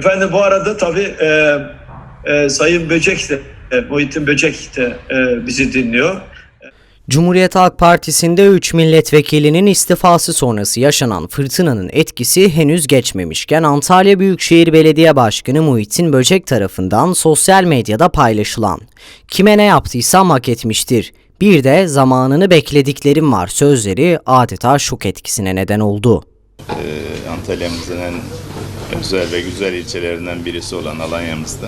Efendim bu arada tabii e, e, Sayın Böcek de, e, Muhittin Böcek de e, bizi dinliyor. Cumhuriyet Halk Partisi'nde 3 milletvekilinin istifası sonrası yaşanan fırtınanın etkisi henüz geçmemişken Antalya Büyükşehir Belediye Başkanı Muhittin Böcek tarafından sosyal medyada paylaşılan "Kime ne yaptıysam hak etmiştir. Bir de zamanını beklediklerim var." sözleri adeta şok etkisine neden oldu. Antalya'mızın en özel ve güzel ilçelerinden birisi olan Alanya'mızda.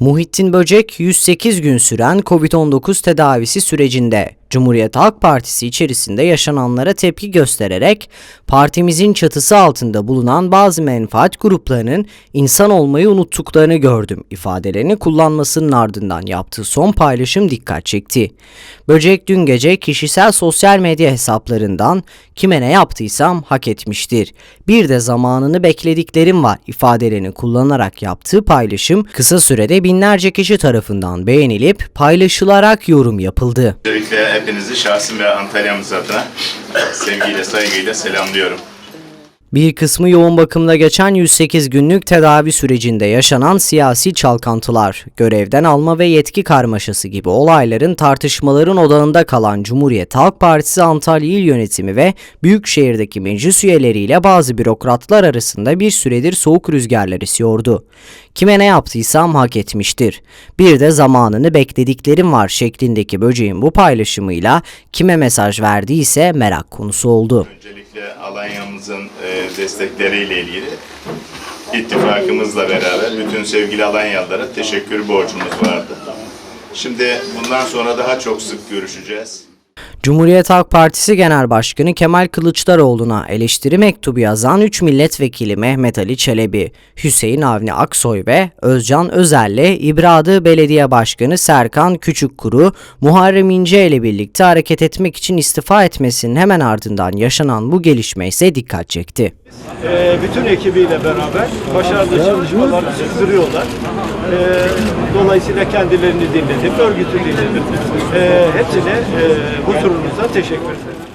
Muhittin Böcek 108 gün süren Covid-19 tedavisi sürecinde Cumhuriyet Halk Partisi içerisinde yaşananlara tepki göstererek partimizin çatısı altında bulunan bazı menfaat gruplarının insan olmayı unuttuklarını gördüm ifadelerini kullanmasının ardından yaptığı son paylaşım dikkat çekti. Böcek dün gece kişisel sosyal medya hesaplarından kime ne yaptıysam hak etmiştir. Bir de zamanını beklediklerim var ifadelerini kullanarak yaptığı paylaşım kısa sürede binlerce kişi tarafından beğenilip paylaşılarak yorum yapıldı. Öncelikle hepinizi şahsım ve Antalya'mız adına sevgiyle, saygıyla selamlıyorum. Bir kısmı yoğun bakımda geçen 108 günlük tedavi sürecinde yaşanan siyasi çalkantılar, görevden alma ve yetki karmaşası gibi olayların tartışmaların odağında kalan Cumhuriyet Halk Partisi Antalya İl Yönetimi ve Büyükşehir'deki meclis üyeleriyle bazı bürokratlar arasında bir süredir soğuk rüzgarlar esiyordu. Kime ne yaptıysam hak etmiştir. Bir de zamanını beklediklerim var şeklindeki böceğin bu paylaşımıyla kime mesaj verdiyse merak konusu oldu. Öncelikle Alanya'mızın e, destekleriyle ilgili ittifakımızla beraber bütün sevgili Alanyalılara teşekkür borcumuz vardı. Şimdi bundan sonra daha çok sık görüşeceğiz. Cumhuriyet Halk Partisi Genel Başkanı Kemal Kılıçdaroğlu'na eleştiri mektubu yazan 3 milletvekili Mehmet Ali Çelebi, Hüseyin Avni Aksoy ve Özcan Özel'le İbradı Belediye Başkanı Serkan Küçükkuru, Muharrem İnce ile birlikte hareket etmek için istifa etmesinin hemen ardından yaşanan bu gelişme ise dikkat çekti. Ee, bütün ekibiyle beraber başarılı çalışmalar sürdürüyorlar. Ee, dolayısıyla kendilerini dinledim, örgütü dinledim. Ee, hepsine e, huzurunuza teşekkür ederim.